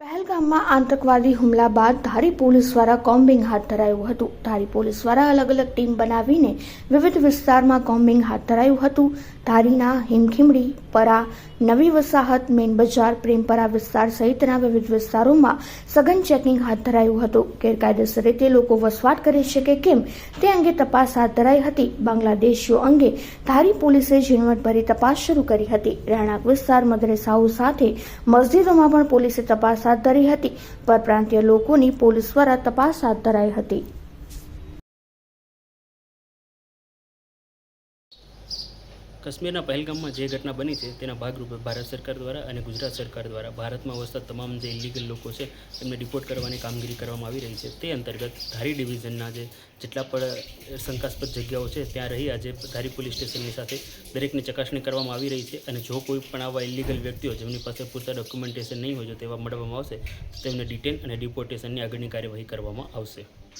But પહેલગામમાં આતંકવાદી હુમલા બાદ ધારી પોલીસ દ્વારા કોમ્બિંગ હાથ ધરાયું હતું. ધારી પોલીસ દ્વારા અલગ અલગ ટીમ બનાવીને વિવિધ વિસ્તારમાં કોમ્બિંગ હાથ ધરાયું હતું. ધારીના હિમખીમડી, પરા, નવી વસાહત મેન બજાર, પ્રેમપરા વિસ્તાર સહિતના વિવિધ વિસ્તારોમાં સઘન ચેકિંગ હાથ ધરાયું હતું. ગેરકાયદેસર રીતે લોકો વસવાટ કરે છે કે કેમ તે અંગે તપાસ હાથ ધરાઈ હતી. બાંગ્લાદેશીઓ અંગે ધારી પોલીસે ઝીણવટભરી તપાસ શરૂ કરી હતી. રહેણાંક વિસ્તાર મદ્રેસાઓ સાથે મસ્જિદોમાં પણ પોલીસે તપાસ હાથ ધરી હતી. પરપ્રાંતીય લોકોની પોલીસ દ્વારા તપાસ હાથ ધરાઈ હતી. કાશ્મીરના પહેલગામમાં જે ઘટના બની છે, તેના ભાગરૂપે ભારત સરકાર દ્વારા અને ગુજરાત સરકાર દ્વારા ભારતમાં વસતા તમામ જે ઇલીગલ લોકો છે, એમને રિપોર્ટ કરવાની કામગીરી કરવામાં આવી રહી છે. તે અંતર્ગત ધારી ડિવિઝનના જે જેટલા પણ શંકાસ્પદ જગ્યાઓ છે, ત્યાં રહી આજે ધારી પોલીસ સ્ટેશનની સાથે દરેકની ચકાસણી કરવામાં આવી રહી છે અને જો કોઈ પણ આવા ઇલીગલ વ્યક્તિઓ જેમની પાસે પૂરતા ડોક્યુમેન્ટેશન નહીં હોય જો તેવા મળવામાં આવશે તેમને ડિટેન અને ડિપોર્ટેશનની આગળની કાર્યવાહી કરવામાં આવશે.